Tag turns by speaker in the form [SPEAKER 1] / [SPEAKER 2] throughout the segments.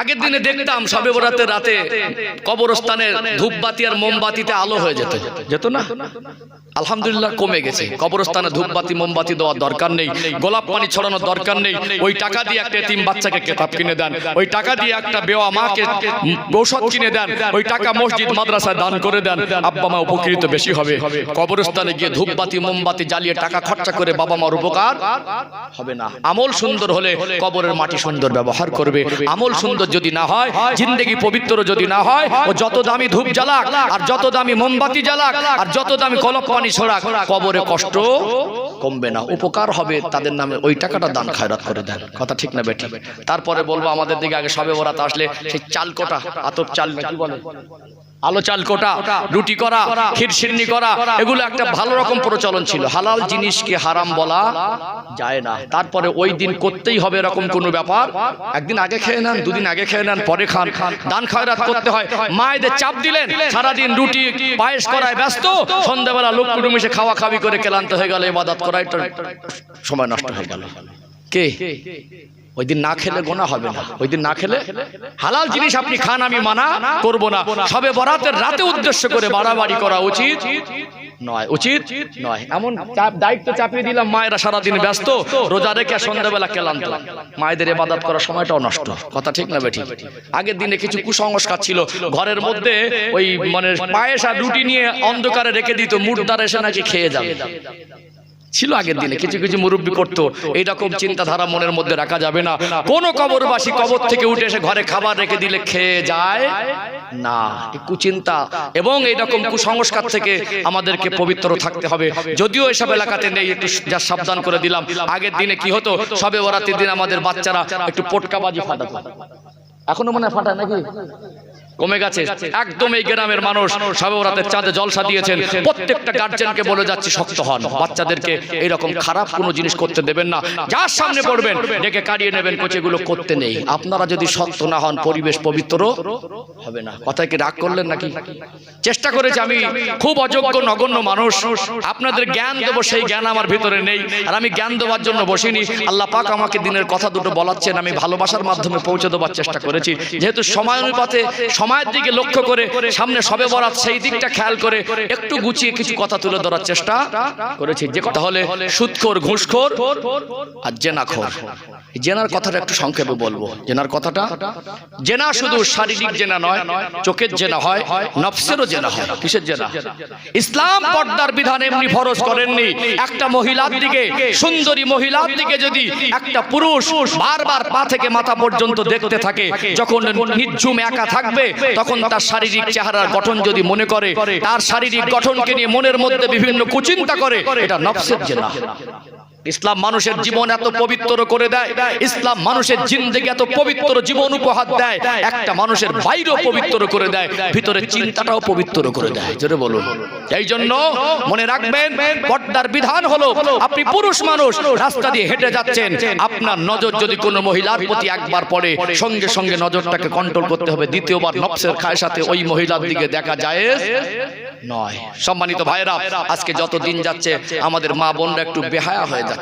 [SPEAKER 1] আগের দিনে দেখতাম সবে বরাতের রাতে কবরস্থানের ধূপবাতি আর মোমবাতিতে আলো হয়ে যেত। যেত না? আলহামদুলিল্লাহ কমে গেছে। কবরস্থানে ধূপবাতি, মোমবাতি দেওয়ার দরকার নেই। গোলাপ পানি ছড়ানোর দরকার নেই। ওই টাকা দিয়ে একটা তিন বাচ্চাকে কেতাব কিনে দেন। ওই টাকা দিয়ে একটা বেওয়া মাকে ঔষধ কিনে দেন। ওই টাকা মসজিদ, মাদ্রাসায় দান করে দেন। আব্বা মা উপকৃত বেশি হবে। কবরস্থানে গিয়ে ধূপবাতি, মোমবাতি জ্বালিয়ে টাকা খরচা করে বাবা মার উপকার হবে না। আমল সুন্দর হলে কবরের মাটি সুন্দর ব্যবহার করবে। আমল সুন্দর যদি না হয় জিন্দেগি পবিত্র যদি না হয় ও যত দামি ধূপ জ্বালাক আর যত দামি মোমবাতি জ্বালাক আর যত দামি কলক পানি ছড়াক কবরে কষ্ট কমবে না। উপকার হবে তাদের নামে ওই টাকাটা দান খায়রাত করে দেন। কথা ঠিক না বেটি তারপরে বলব আমাদের দিকে আগে সবে বরাত আসলে সেই চাল কটা আতপ চাল না কি বলে? আলো চাল কোটা রুটি করা ক্ষীর সিন্নি করা এগুলো একটা ভালো রকম প্রচলন ছিল। হালাল জিনিসকে হারাম বলা যায় না। তারপরে ওই দিন করতেই হবে এরকম কোনো ব্যাপার। একদিন আগে খেয়ে নেন দুদিন আগে খেয়ে নেন পরে খান। দান খয়রাত করতে হয়। মায়েদের চাপ দিলেন সারাদিন রুটি পায়েস করায় ব্যস্ত সন্ধ্যাবেলা লোক কুটুম এসে খাওয়া খাবি করে ক্লান্ত হয়ে গেল ইবাদত করাই তো সময় নষ্ট হয়ে গেল। কে? ওই দিন না খেলে গোনা হবে না। ওই দিন না খেলে হালাল জিনিস আপনি খান আমি মানা করব না। সবে বরাতের রাতে উদ্দেশ্য করে বাড়াবাড়ি করা উচিত। নয় উচিত নয়। এমন চাপ দায়িত্ব চাপিয়ে দিলাম মায়েরা সারাদিন ব্যস্ত। রোজা রেখে সন্ধ্যাবেলা কেলান্ত। মায়েদের এবাদত করার সময়টাও নষ্ট। কথা ঠিক না বেঠিক? আগের দিনে কিছু কুসংস্কার ছিল। ঘরের মধ্যে ওই মানে পায়েস আর রুটি নিয়ে অন্ধকারে রেখে দিত মুর্দার এসে নাকি খেয়ে যাবে। ছিল আগের দিনে। কিছু কিছু মুরব্বী করতো। এইরকম চিন্তাধারা মনের মধ্যে রাখা যাবে না। কোন কবরবাসী কবর থেকে উঠে এসে ঘরে খাবার রেখে দিলে খেয়ে যায়? না কুচিন্তা এবং এইরকম কুসংস্কার থেকে আমাদেরকে পবিত্র থাকতে হবে। যদিও এসব এলাকাতে নেই একটু যা সাবধান করে দিলাম। আগের দিনে কি হতো? সবে বরাতের দিন আমাদের বাচ্চারা একটু পটকাবাজি ফাটাতো। এখনও মনে হয় ফাটায় নাকি? কমে গেছে। একদম এই গ্রামের মানুষ সবে রাতের চাঁদে জলসা দিয়েছেন। প্রত্যেকটা গার্জেনকে বলে যাচ্ছি শক্ত হন। বাচ্চাদেরকে এরকম খারাপ কোনো জিনিস করতে দেবেন না। যার সামনে পড়বেন ডেকে কাড়িয়ে নেবেন কোচ এগুলো করতে নেই। আপনারা যদি শক্ত না হন পরিবেশ পবিত্র হবে না। কথায় কি রাগ করলেন নাকি? চেষ্টা করেছি আমি। খুব অযোগ্য নগণ্য মানুষ। আপনাদের জ্ঞান দেবো সেই জ্ঞান আমার ভিতরে নেই। আর আমি জ্ঞান দেওয়ার জন্য বসিনি। আল্লাহ পাক আমাকে দিনের কথা দুটো বলাচ্ছেন আমি ভালোবাসার মাধ্যমে পৌঁছে দেওয়ার চেষ্টা করেছি যেহেতু সময় অনুপাতে সময়ের দিকে লক্ষ্য করে সামনে সবে বরাত সেই দিকটা খেয়াল করে একটু গুছিয়ে কিছু কথা তুলে ধরার চেষ্টা করেছি। যে কথা হলে সুদখোর ঘুষখোর আর জেনাখোর। জেনার কথাটা একটু সংক্ষেপে বলব। জেনার কথাটা, জেনা শুধু শারীরিক জেনা নয়, চোখের জেনা হয়, নফসেরও জেনা হয়। কিসের জেনা? ইসলাম পর্দার বিধান এমনি ফরজ করেননি। একটা মহিলার দিকে, সুন্দরী মহিলার দিকে যদি একটা পুরুষ বারবার পা থেকে মাথা পর্যন্ত দেখতে থাকে, যখন নির্জুম একা থাকবে তখন তার শারীরিক চেহারার গঠন যদি মনে করে তার শারীরিক গঠনকে নিয়ে মনের মধ্যে বিভিন্ন কুচিন্তা করে এটা নফসের জেনা ইসলাম মানুষের জীবন এত পবিত্র করে দেয়। ইসলাম মানুষের জিন্দগি এত পবিত্র জীবন উপহার দেয়। একটা মানুষের বাইরেও পবিত্র করে দেয়। ভিতরে চিন্তাটাও পবিত্র করে দেয়। জোরে বলুন। এই জন্য মনে রাখবেন পর্দার বিধান হলো আপনি পুরুষ মানুষ রাস্তা দিয়ে হেঁটে যাচ্ছেন। আপনার নজর যদি কোনো মহিলার প্রতি একবার পড়ে সঙ্গে সঙ্গে নজরটাকে কন্ট্রোল করতে হবে। দ্বিতীয়বার নফসের খায়ের সাথে ওই মহিলার দিকে দেখা যায় নয় সম্মানিত ভাইরা আজকে যত দিন যাচ্ছে আমাদের মা বোনরা একটু বেহায়া হয়ে যাচ্ছে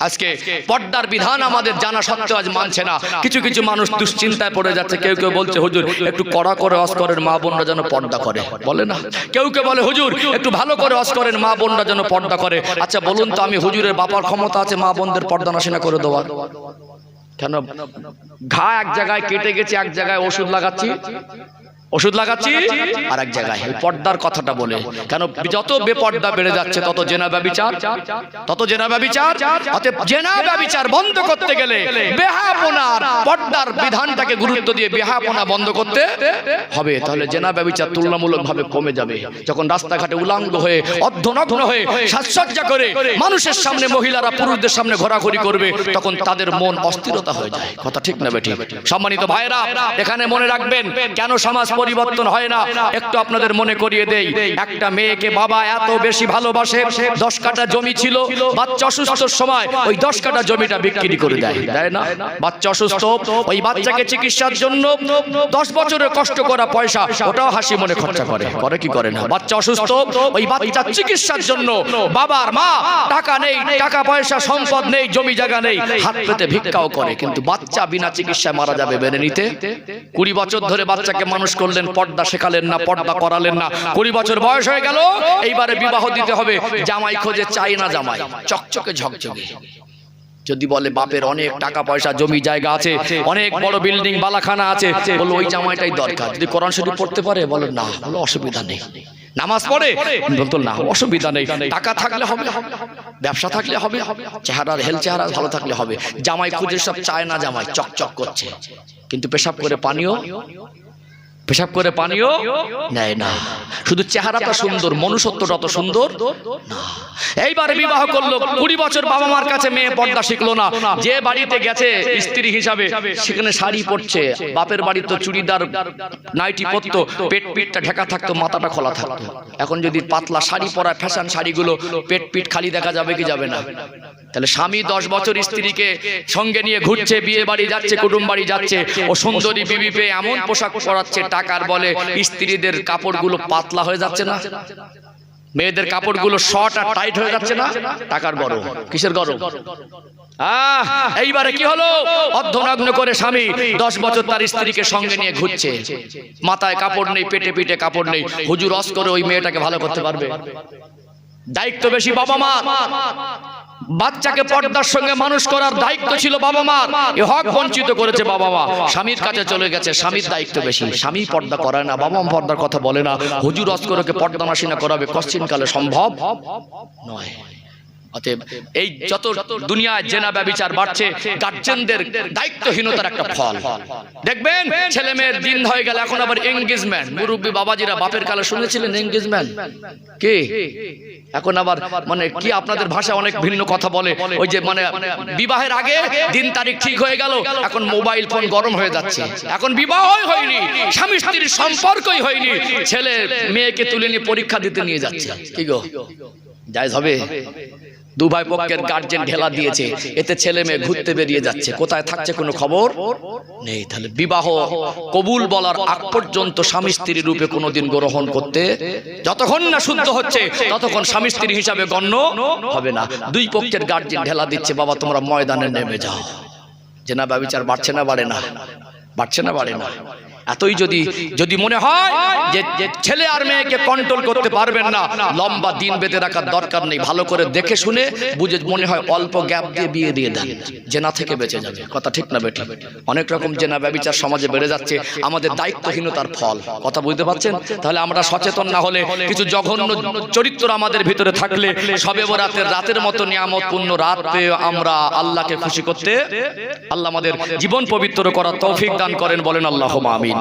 [SPEAKER 1] আজকে পর্দার বিধান আমাদের জানা সত্ত্বেও আজ মানছে না। কিছু কিছু মানুষ দুশ্চিন্তায় পড়ে যাচ্ছে। কেউ কেউ বলছে, হুজুর, একটু কড়া করে অস্করের মা বোনরা যেন পর্দা করে। বলে না। কেউ কেউ বলে, হুজুর, একটু ভালো করে অস্করের মা বোনরা যেন পর্দা করে। আচ্ছা বলুন তো, আমি হুজুরের বাবার ক্ষমতা আছে, মা বোনদের পর্দা নাশিনা করে দেওয়ার কেন? ঘা এক জায়গায় কেটে গেছে, এক জায়গায় ওষুধ লাগাচ্ছি। ওষুধ লাগাচ্ছি? আর এক জায়গায় পর্দার কথাটা বলে। কেন যত বেপর্দা বেড়ে যাচ্ছে তত জেনা ব্যবিচার। তত জেনা ব্যবিচার। অতএব জেনা ব্যবিচার বন্ধ করতে গেলে বেহাপনার পর্দার বিধানটাকে গুরুত্ব দিয়ে বেহাপনা বন্ধ করতে হবে। তাহলে জেনা ব্যবিচার তুলনামূলক ভাবে কমে যাবে। যখন রাস্তাঘাটে উলাঙ্গ হয়ে অর্ধনগ্ন হয়ে সাজসজ্জা করে মানুষের সামনে মহিলারা পুরুষদের সামনে ঘোরাঘুরি করবে তখন তাদের মন অস্থিরতা হয়ে যায়। কথা ঠিক না বেঠিক সম্মানিত ভাইরা এখানে মনে রাখবেন কেন সমাজ পরিবর্তন হয় না। একটু আপনাদের মনে করিয়ে দেই, একটা মেয়েকে বাবা এত বেশি ভালোবাসে, দশ কাটা জমি ছিল, বাচ্চা অসুস্থর সময় ওই দশ কাটা জমিটা বিক্রি করে দেয় দেয় না? বাচ্চা অসুস্থ, ওই বাচ্চাকে চিকিৎসার জন্য দশ বছরের কষ্ট করা পয়সা, ওটাও হাসি মনে খরচা করে। করে কি করে না? বাচ্চা অসুস্থ, ওই বাচ্চার চিকিৎসার জন্য বাবার মা টাকা নেই, টাকা পয়সা, সম্পদ নেই, জমি জায়গা নেই, হাত পেতে ভিক্ষাও করে। কিন্তু বাচ্চা বিনা চিকিৎসায় মারা যাবে মেনে নিতে? কুড়ি বছর ধরে বাচ্চাকে মানুষ করলেন পর্দা শেখালেন না পর্দা করালেন না। কুড়ি বছর বয়স হয়ে গেল এইবারে বিবাহ দিতে হবে। জামাই খোঁজে চাই না জামাই চকচকে ঝকঝকে। যদি বলে বাপের অনেক টাকা পয়সা জমি জায়গা আছে অনেক বড় বিল্ডিং বালাখানা আছে বলো ওই জামাইটাই দরকার। যদি কোরআন শরীফ পড়তে পারে বলো না বলো অসুবিধা নেই। নামাজ পড়ে বলতো না অসুবিধা নেই। টাকা থাকলে হবে ব্যবসা থাকলে হবে চেহারার হেল চেহারা ভালো থাকলে হবে। জামাই খুঁজে সব চায় না জামাই চকচক করছে। কিন্তু পেশাব করে পানিও পেশাব করে পানিও নেয় না। শুধু চেহারাটা সুন্দর মনুষ্যত্বটা অত সুন্দর? না। এইবারে বিবাহ করল কুড়ি বছর বাবা মার কাছে মেয়ে পর্দা শিখলো না। যে বাড়িতে গেছে স্ত্রী হিসাবে সেখানে শাড়ি পরছে বাপের বাড়ি তো চুড়িদার নাইটি পরতো পেট পিঠটা ঢাকা থাকতো মাথাটা খোলা থাকতো। এখন যদি পাতলা শাড়ি পরা ফ্যাশন শাড়িগুলো পেট পিঠ খালি দেখা যাবে কি যাবে না। তাহলে স্বামী দশ বছর স্ত্রীকে সঙ্গে নিয়ে ঘুরছে বিয়ে বাড়ি যাচ্ছে কুটুম বাড়ি যাচ্ছে ও সুন্দরী বিবি পেয়ে এমন পোশাক পরাচ্ছে টাকার বলে স্ত্রীদের কাপড়গুলো পাতলা হয়ে যাচ্ছে না। মেয়েদের কাপড়গুলো শর্ট আর টাইট হয়ে যাচ্ছে না। টাকার গরম। কিসের গরম? এইবারে কি হলো? অর্ধনগ্ন করে স্বামী দশ বছর তার স্ত্রীকে সঙ্গে নিয়ে ঘুরছে। মাথায় কাপড় নেই পেটে পিঠে কাপড় নেই। হুজুর রস করে ওই মেয়েটাকে ভালো করতে পারবে। দায়িত্ব বেশি বাবা মা বাচ্চাকে পর্দার সঙ্গে মানুষ করার দায়িত্ব ছিল বাবা মার। হক বঞ্চিত করেছে বাবা মা। স্বামীর কাছে চলে গেছে স্বামীর দায়িত্ব বেশি। স্বামী পর্দা করায় না বাবা মা পর্দার কথা বলে না। হুজুর অস্করকে পর্দা মাসিনা করাবে কশ্চিনকালে সম্ভব? নয়। অতএব এই যত দুনিয়ায় জেনা ব্যবচার বাড়ছে গার্জেনদের দায়িত্বহীনতার একটা ফল। দেখবেন ছেলে মেয়ের দিন হয়ে গেল, এখন আবার এঙ্গেজমেন্ট মুরব্বী বাবাজিরা বাপের কালে শুনেছিলেন এঙ্গেজমেন্ট কে? এখন আবার মানে কি আপনাদের ভাষা অনেক ভিন্ন কথা বলে? ওই যে মানে বিবাহের আগে দিন তারিখ ঠিক হয়ে গেল, এখন মোবাইল ফোন গরম হয়ে যাচ্ছে। এখন বিবাহই হয়নি, স্বামী স্ত্রীর সম্পর্কই হয়নি। ছেলে মেয়েকে তুলে নিয়ে পরীক্ষা দিতে নিয়ে যাচ্ছে। কি গো? জায়জ হবে? দু ভাই পক্ষের গার্জেন ঢেলা দিয়েছে। এতে ছেলে মেয়ে ঘুরতে বেরিয়ে যাচ্ছে। কোথায় থাকছে কোনো খবর? নেই। তাহলে বিবাহ কবুল বলার আগ পর্যন্ত স্বামী স্ত্রী রূপে কোনোদিন গ্রহণ করতে যতক্ষণ না শুদ্ধ হচ্ছে, ততক্ষণ স্বামী স্ত্রী হিসাবে গণ্য হবে না। দুই পক্ষের গার্জেন ঢেলা দিচ্ছে, বাবা, তোমরা ময়দানে নেমে যাও। যে না বাড়ছে না, বাড়ে না? বাড়ছে না, বাড়ে না? এতই যদি যদি মনে হয় যে ছেলে আর মেয়েকে কন্ট্রোল করতে পারবেন না লম্বা দিন বেঁধে রাখার দরকার নেই। ভালো করে দেখে শুনে বুঝে মনে হয় অল্প গ্যাপ দিয়ে বিয়ে দিয়ে দেন। জেনা থেকে বেঁচে যাবে। কথা ঠিক না বেটি। অনেক রকম জেনা ব্যবচার সমাজে বেড়ে যাচ্ছে আমাদের দায়িত্বহীনতার ফল। কথা বুঝতে পারছেন? তাহলে আমরা সচেতন না হলে কিছু জঘন্য চরিত্র আমাদের ভিতরে থাকলে সবে বরাতের রাতের মতো নিয়ামতপূর্ণ রাত পেয়ে আমরা আল্লাহকে খুশি করতে আল্লাহ আমাদের জীবন পবিত্র করার তৌফিক দান করেন। বলেন আল্লাহ আমিন